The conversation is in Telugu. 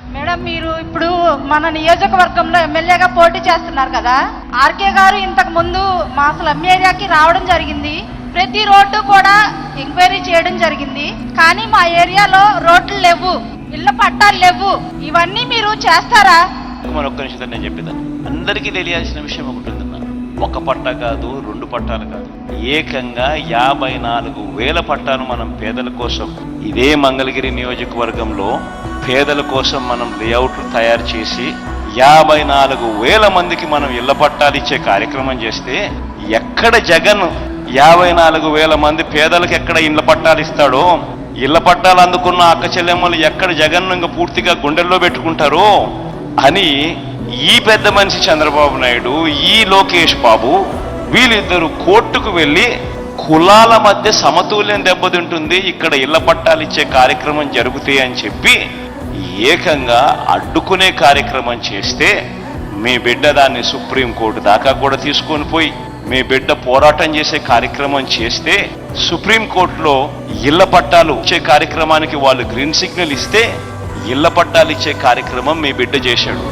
మేడం మీరు ఇప్పుడు మన నియోజకవర్గంలో ఎమ్మెల్యేగా పోటీ చేస్తున్నారు కదా. ఆర్కే గారు ఇంతకు ముందు మా స్లమ్ ఏరియాకి రావడం జరిగింది. ప్రతి రోడ్డు కూడా ఎంక్వైరీ చేయడం జరిగింది. కానీ మా ఏరియాలో రోడ్లు లేవు ఇళ్ళ పట్టాలు లేవు. ఇవన్నీ మీరు చేస్తారా? మన ఒక్క నిమిషం నేను చెప్పేదాన్ని. అందరికీ తెలియాల్సిన విషయం ఒకటి ఉంది. ఒక పట్ట కాదు రెండు పట్టాలు కాదు. ఏకంగా యాభై నాలుగు వేల పట్టాలు మనం పేదల కోసం ఇదే మంగళగిరి నియోజకవర్గంలో పేదల కోసం మనం లేఅవుట్లు తయారు చేసి యాభై నాలుగు వేల మందికి మనం ఇళ్ళ పట్టాలు ఇచ్చే కార్యక్రమం చేస్తే ఎక్కడ జగన్ యాభై నాలుగు వేల మంది పేదలకు ఎక్కడ ఇళ్ళ పట్టాలు ఇస్తాడో ఇళ్ళ పట్టాలు అందుకున్న అక్క చెల్లెమ్మలు ఎక్కడ జగన్ ఇంకా పూర్తిగా గుండెల్లో పెట్టుకుంటారో అని ఈ పెద్ద మనిషి చంద్రబాబు నాయుడు ఈ లోకేష్ బాబు వీళ్ళిద్దరు కోర్టుకు వెళ్ళి కులాల మధ్య సమతుల్యం దెబ్బతింటుంది ఇక్కడ ఇళ్ళ పట్టాలు ఇచ్చే కార్యక్రమం జరుగుతాయి అని చెప్పి ఏకంగా అడ్డుకునే కార్యక్రమం చేస్తే మీ బిడ్డ దాన్ని సుప్రీంకోర్టు దాకా కూడా తీసుకొని పోయి మీ బిడ్డ పోరాటం చేసే కార్యక్రమం చేస్తే సుప్రీంకోర్టులో ఇళ్ళ పట్టాలు ఇచ్చే కార్యక్రమానికి వాళ్ళు గ్రీన్ సిగ్నల్ ఇస్తే ఇళ్ళ పట్టాలిచ్చే కార్యక్రమం మీ బిడ్డ చేశాడు.